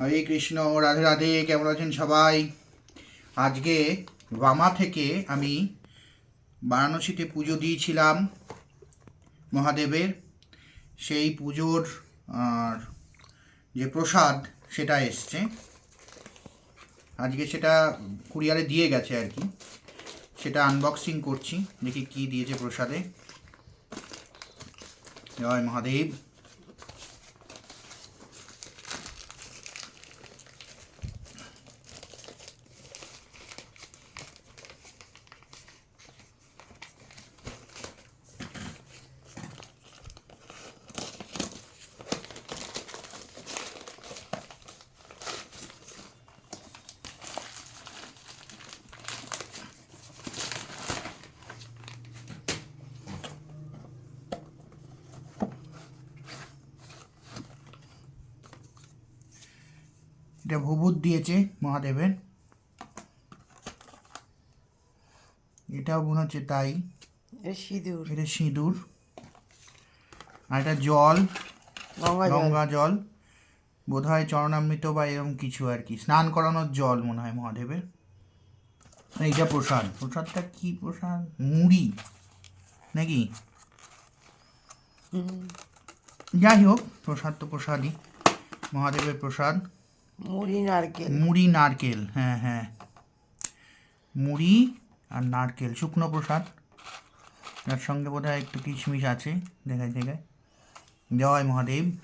হরে কৃষ্ণ রাধে রাধে কেমন আছেন সবাই? আজকে বামা থেকে আমি বারাণসীতে পুজো দিয়েছিলাম মহাদেবের। সেই পুজোর আর, যে প্রসাদ সেটা এসছে। আজকে সেটা কুরিয়ারে দিয়ে গেছে আর কি। সেটা আনবক্সিং করছি দেখি কি দিয়েছে প্রসাদে। জয় মহাদেব। এটা ভূভূত দিয়েছে মহাদেবের। এটাও মনে হচ্ছে তাই। সিঁদুর। এটা সিঁদুর। আর এটা জল। গঙ্গা জল। জল। বোধহয় চরণামৃত বা এরকম কিছু আর কি। স্নান করানোর জল মনে হয় মহাদেবের। এইটা প্রসাদ। প্রসাদটা কি প্রসাদ? মুড়ি। নাকি? যাই হোক প্রসাদ তো প্রসাদই। মহাদেবের প্রসাদ। মুড়ি, নারকেল। মুড়ি, নারকেল হ্যাঁ হ্যাঁ। মুড়ি আর নারকেল, শুকনো প্রসাদ। তার সঙ্গে বোধ হয় একটু কিশমিশ আছে, দেখায় দেখায়। জয় মহাদেব।